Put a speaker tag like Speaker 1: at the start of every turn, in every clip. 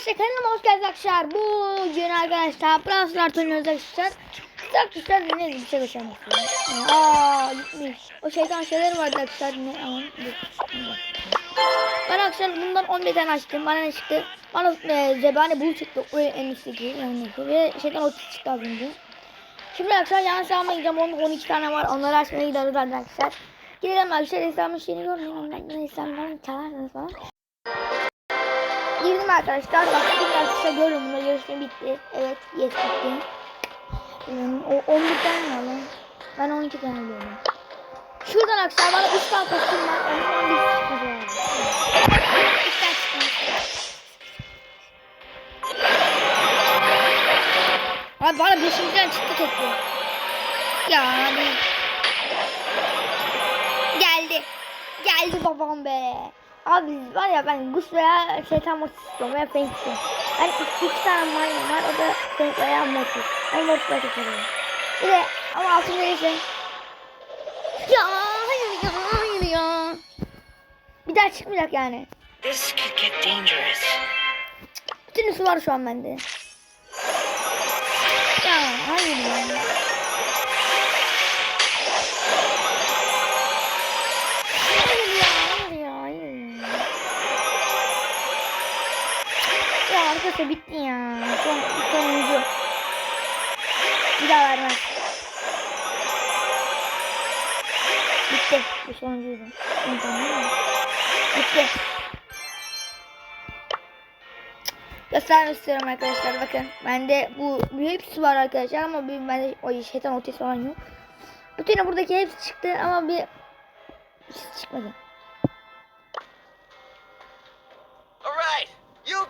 Speaker 1: Arkadaşlar kanalıma hoş geldiniz arkadaşlar. Bugün arkadaşlar Brawl Stars oynuyoruz arkadaşlar. Arkadaşlar ne bir şey göstermek istiyorum. Aa gitmiş. O şeytan şeyler vardı arkadaşlar. Ne aman. Ben arkadaşlar bundan 11 tane açtım. Bana ne çıktı? Bana e, zebani bul çıktı. O en üstteki yani ve şeytan otis çıktı az önce. Şimdi arkadaşlar yanlış almaya gideceğim. Onun 12 tane var. Onları açmaya gidiyoruz arkadaşlar. Gidelim arkadaşlar. Hesabımın şeyini görmeyin. Ondan yine hesabımdan çalarsınız falan. Girdim arkadaşlar. Baktım arkadaşlar görüyorum bunları yarışma bitti. Evet yes bitti. Hmm, O 11 tane var lan. Ben 12 tane diyorum. Şuradan arkadaşlar bana 3 tane kostüm var. Ondan bir abi. 3 tane çıkmadı. Abi bana 5. çıktı tekli. Ya hadi. Geldi. Geldi babam be. Abi var ya ben Gus veya şeytan motif istiyorum veya Fenk istiyorum. Ben iki, iki tane maymun var o da Fenk veya motif. Ben motif daha çok seviyorum. Bir de ama altın verirsen. Ya hayır ya hayır ya. Bir daha çıkmayacak yani.
Speaker 2: This could get dangerous.
Speaker 1: Bütün üstü var şu an bende. Ya hayır ya. Arkadaşlar bitti ya. Son, sonuncu. Bir daha vermez. Bitti. Bu sonuncuydu. Bitti. Göstermek istiyorum arkadaşlar bakın. Bende bu hepsi var arkadaşlar ama bir bende o şeytan otis falan yok. Bütün buradaki hepsi çıktı ama bir çıkmadı.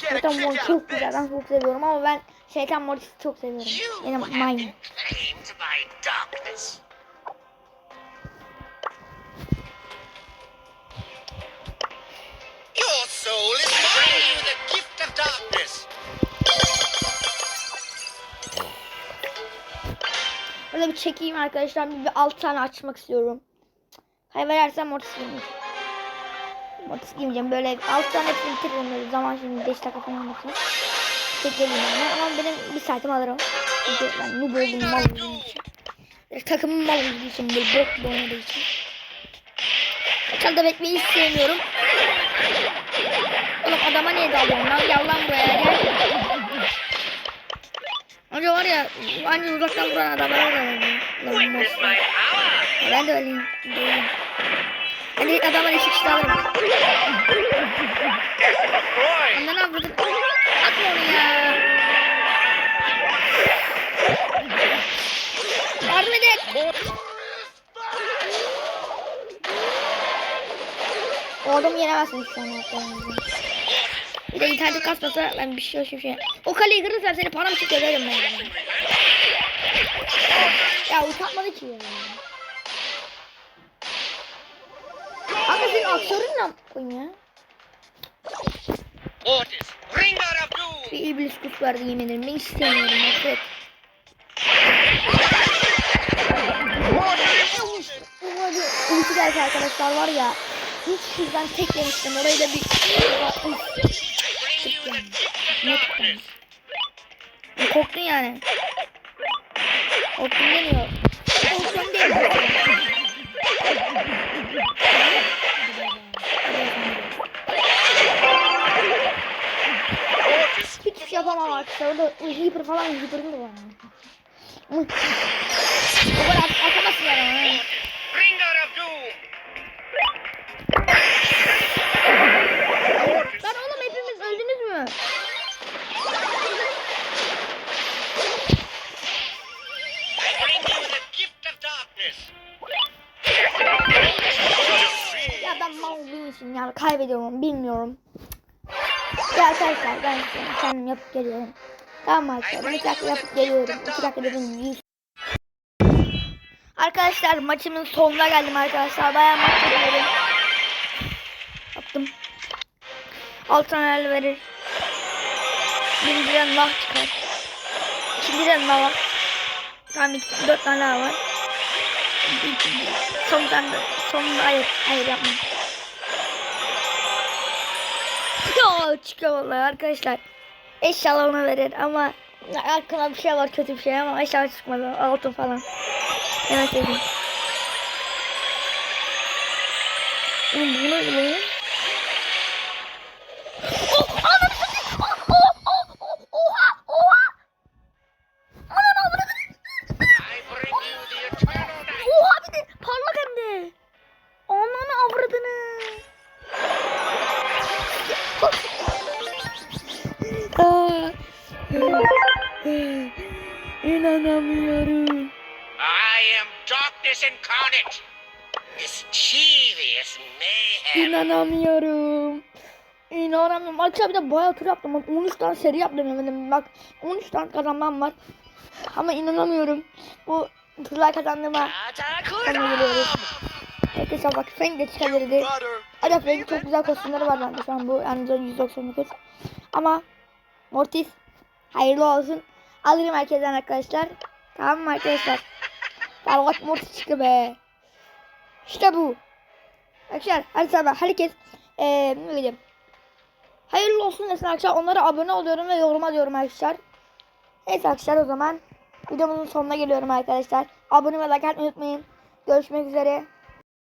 Speaker 1: Şeytan
Speaker 2: kick
Speaker 1: mor
Speaker 2: out
Speaker 1: çok güzel. Ben çok seviyorum ama ben şeytan mortisi çok seviyorum. Benim maymun. Burada bir çekeyim arkadaşlar. Bir, bir alt tane açmak istiyorum. Kaybedersem mortis Mortis giymeyeceğim. Böyle alt tane hepsini bitiririm böyle. Zaman şimdi 5 dakika falan olmasın. Çekelim yani. Ama benim bir saatim alır o. Ben noob oldum mal olduğum için. Böyle takımım mal olduğu için. Böyle bok gibi oynadığı için. Çanta beklemeyi hiç sevmiyorum. Oğlum adama niye dalıyorsun lan? Gel lan buraya gel. Önce var ya, anca uzaktan vuran adamlara da. Ben de öyleyim. Değilim. De adamlar eşik işte alırım. Ondan ne yapıyordun? Atma onu ya. Yardım edin. O adamı yenemezsin şu an. Bir de internet kasmasa ben bir şey şey şey. O kaleyi kırırsam seni param çık ederim ben. Ya utanmadı ki ya. Aktörün ne yapıyorsun ya?
Speaker 2: Otis, of doom.
Speaker 1: Bir iblis kuş vardı yemin ederim. Ben istemiyorum nefret. Ulti gelse arkadaşlar var ya. Hiç şuradan tek yemiştim. Orayı da bir...
Speaker 2: Of
Speaker 1: Ne tuttum? Korktun yani. Korktun demiyor. Korktun demiyor.
Speaker 2: Otis,
Speaker 1: Hiçbir şey yapamam arkadaşlar. Orada Reaper falan Reaper'ım da var. O kadar at atamazsın yani. Ya için yani kaybediyorum bilmiyorum. Ya arkadaşlar ben kendim yapıp geliyorum. Tamam arkadaşlar ben iki dakika yapıp geliyorum. İki dakika dedim yüz. Arkadaşlar maçımın sonuna geldim arkadaşlar. Bayağı maç yapıyorum. Yaptım. Altın el verir. Birinciden nah çıkar. İkinciden var. Tamam iki, dört tane daha var. Sondan da sonunda hayır hayır yapma. Ya vallahi arkadaşlar. İnşallah ona verir ama aklıma bir şey var kötü bir şey ama inşallah çıkmadı. Altın falan. Evet dedim. Oğlum bu
Speaker 2: darkness incarnate. Mischievous mayhem.
Speaker 1: İnanamıyorum. İnanamıyorum. Arkadaşlar bir de bayağı tur yaptım. Bak 13 tane seri yaptım efendim. Bak 13 tane kazanmam var. Ama inanamıyorum. Bu turlar kazandığıma sana geliyoruz. Arkadaşlar bak Frank de çıkabilirdi. Hadi Frank'in çok güzel kostümleri var bende şu an bu Amazon 199. Ama Mortis hayırlı olsun. Alırım herkesten arkadaşlar. Tamam mı arkadaşlar? Tamam bak Mortis çıktı be. İşte bu. Arkadaşlar hadi sabah herkes eee ne diyeyim. Hayırlı olsun desin arkadaşlar. Onlara abone oluyorum ve yoruma diyorum arkadaşlar. Neyse arkadaşlar o zaman videomuzun sonuna geliyorum arkadaşlar. Abone ve like unutmayın. Görüşmek üzere.